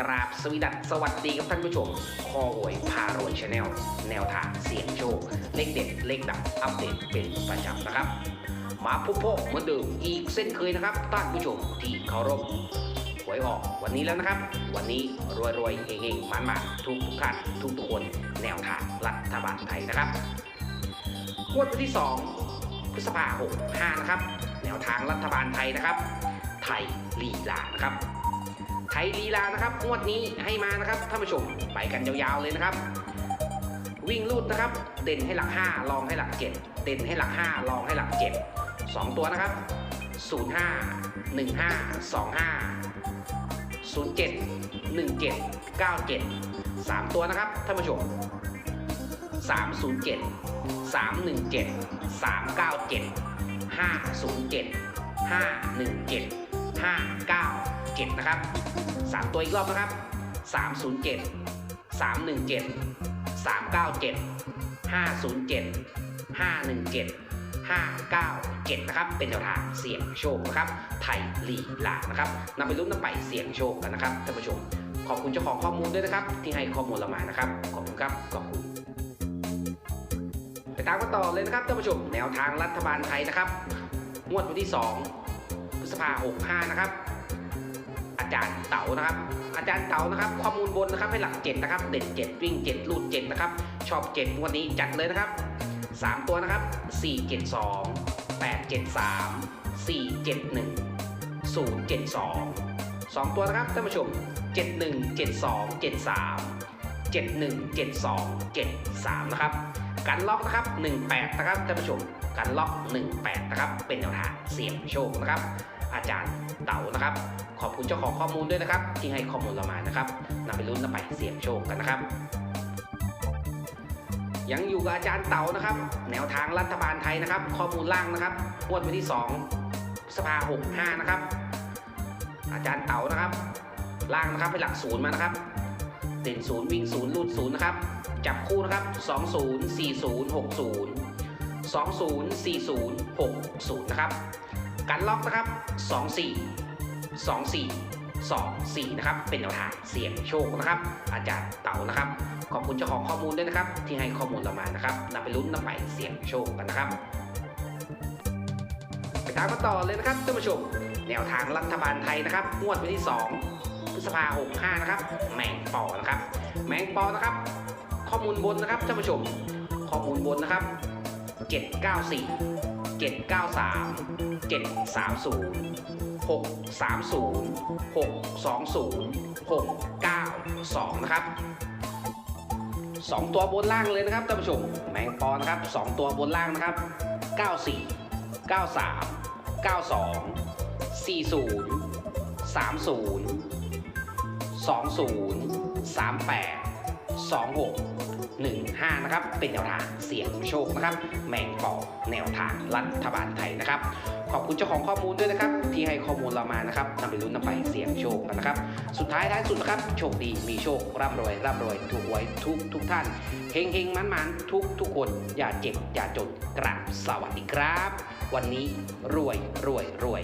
กราบสวีดัสสวัสดีครับท่านผู้ชม คอหวยพารวยชาแนลแนวทางเสี่ยงโชค เลขเด็ด เลขดับอัปเดตเป็นประจำนะครับ มาพบพบเหมือนเดิมอีกเส้นเคยนะครับท่านผู้ชมที่เคารพหวยออกวันนี้แล้วนะครับ วันนี้รวยรวยเฮงๆ มันๆทุกทุกท่านทุกทุกคนแนวทางรัฐบาลไทยนะครับงวดวันที่ 2 พฤษภาคม65นะครับ แนวทางรัฐบาลไทยนะครับ ไทยลีลานะครับ ไทยลีลานะครับงวดนี้ให้มานะครับท่านผู้ชมไปกันยาวๆเลยนะครับ วิ่งลูดนะครับ เด่นให้หลัก 5 ลองให้หลัก 7 เด่นให้หลัก 5 ลองให้หลัก 7 2 ตัวนะครับ 05 15 25 07 17 97 3 ตัวนะครับท่านผู้ชม 307 317 397 507 517 597 นะครับ 3 ตัวอีกรอบนะครับ 307 317 397 507 517 597 นะครับ เป็นแนวทางเสี่ยงโชคนะครับ ไทยลีลานะครับนำไปลุ้นนำไปเสี่ยงโชคกันนะครับท่านผู้ชม ขอบคุณเจ้าของข้อมูลด้วยนะครับ ที่ให้ข้อมูลเรามานะครับ ขอบคุณครับ ขอบคุณ ไปตามกันต่อเลยนะครับท่านผู้ชม แนวทางรัฐบาลไทยนะครับ งวดวันที่ 2 ฤษภา65 นะครับ อาจารย์เต๋านะครับ อาจารย์เต๋านะครับ ข้อมูลบนนะครับให้หลัก 7 นะครับ เด่น 7 วิ่ง 7 ลูด 7 นะครับ ชอบ 7 วันนี้จัดเลยนะครับ 3 ตัวนะครับ 4 7 2 8 7 3 4 7 1 0 7 2 2 ตัวนะครับท่านผู้ชม 7 1 7 2 7 3 7 1 7 2 7 3 นะครับการล็อกนะครับ 18 นะครับท่านผู้ชมการล็อก 18 นะครับ เป็นแนวทางเสี่ยงโชคนะครับ อาจารย์เต๋านะครับ ขอบคุณเจ้าของข้อมูลด้วยนะครับ ที่ให้ข้อมูลเรามานะครับนำไปลุ้นนำไปเสี่ยงโชคกันนะครับ ยังอยู่กับอาจารย์เต๋านะครับ แนวทางรัฐบาลไทยนะครับ ข้อมูลล่างนะครับงวดวันที่2พฤษภา65นะครับ อาจารย์เต๋านะครับ ล่างนะครับให้หลักศูนย์มานะครับเด่นศูนย์วิ่งศูนย์ลูดศูนย์นะครับ จับคู่นะครับ 20 40 60 20 40 60 นะครับ การล็อกนะครับ24 24 24นะครับเป็นแนวทางเสี่ยงโชคนะครับ อาจารย์เต๋านะครับ ขอบคุณเจ้าของข้อมูลด้วยนะครับ ที่ให้ข้อมูลเรามานะครับนำไปลุ้นนำไปเสี่ยงโชคกันนะครับไปตามกันต่อเลยนะครับท่านผู้ชมแนวทางรัฐบาลไทยนะครับงวดวันที่ 2 พฤษภาคม65นะครับแมงปอนะครับ แมงปอนะครับ ข้อมูลบนนะครับท่านผู้ชม ข้อมูลบนนะครับ 794 793 730 630 620 692 นะครับ2ตัวบนล่างเลยนะครับท่านผู้ชมแมงปอนะครับ2ตัวบนล่างนะครับ 94 93 92 40 30 20 38 26 15 นะครับ เป็นแนวทางเสี่ยงโชคนะครับ แมงปอแนวทางรัฐบาลไทยนะครับ ขอบคุณเจ้าของข้อมูลด้วยนะครับ ที่ให้ข้อมูลเรามานะครับนำไปลุ้นนำไปเสี่ยงโชคกันนะครับ สุดท้ายท้ายสุดนะครับ โชคดีมีโชคร่ำรวยร่ำรวยถูกหวยทุกทุกท่านเฮงเฮงมันมันทุกทุกคน อย่าเจ็บอย่าจนกราบสวัสดีครับ วันนี้รวยรวยรวย